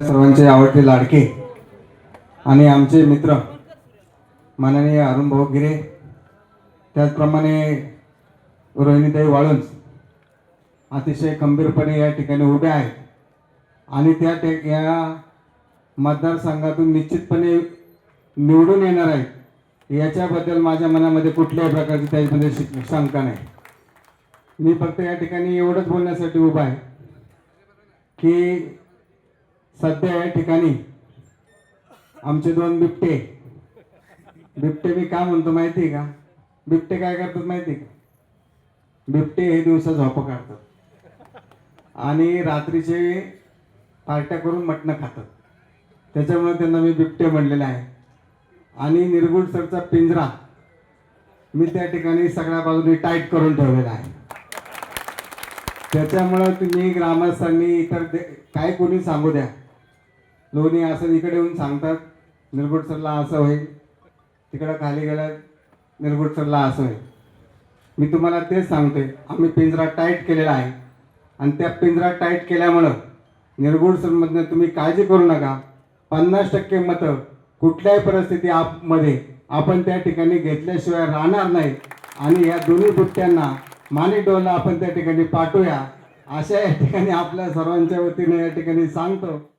सर्वांचे आवडते लाडके आणि आमचे मित्र माननीय अरुण भाऊ गिरे त्याचप्रमाणे रोहिणीताई वाळुंज अतिशय खंबीरपणे या ठिकाणी उभे आहेत. आणि त्या टे या मतदारसंघातून निश्चितपणे निवडून येणार आहेत. याच्याबद्दल माझ्या मनामध्ये कुठल्याही प्रकारची त्याच्यामध्ये शिक- शंका नाही. मी फक्त या ठिकाणी एवढंच बोलण्यासाठी उभा आहे की सध्या या ठिकाणी आमचे दोन बिबटे. बिबटे मी का म्हणतो माहिती आहे का? बिबटे काय करतात माहिती आहे का? बिबटे हे दिवसा झोपं काढतात. आणि रात्रीचे पार्ट्या करून मटणं खातात. त्याच्यामुळे त्यांना मी बिबटे म्हणलेलं आहे. आणि निर्गुण सरचा पिंजरा मी त्या ठिकाणी सगळ्या बाजूने टाईट करून ठेवलेला आहे. त्याच्यामुळं तुम्ही ग्रामस्थांनी इतर काय कोणी सांगू द्या. लोणी असं इकडे येऊन सांगतात निरगुट सरला असं होईल. तिकडं खाली गेल्यात निरगुट सरला असं होईल. मी तुम्हाला तेच सांगतोय आम्ही पिंजरा टाईट केलेला आहे. आणि त्या पिंजरा टाईट केल्यामुळं निरगुड सरमधनं तुम्ही काळजी करू नका. पन्नास टक्के मतं कुठल्याही परिस्थिती आपमध्ये आपण त्या ठिकाणी घेतल्याशिवाय राहणार नाही. आणि या दोन्ही बुट्ट्यांना माणिकडोला आपण त्या ठिकाणी पाठवूया. अशा या ठिकाणी आपल्या सर्वांच्या वतीने या ठिकाणी सांगतो.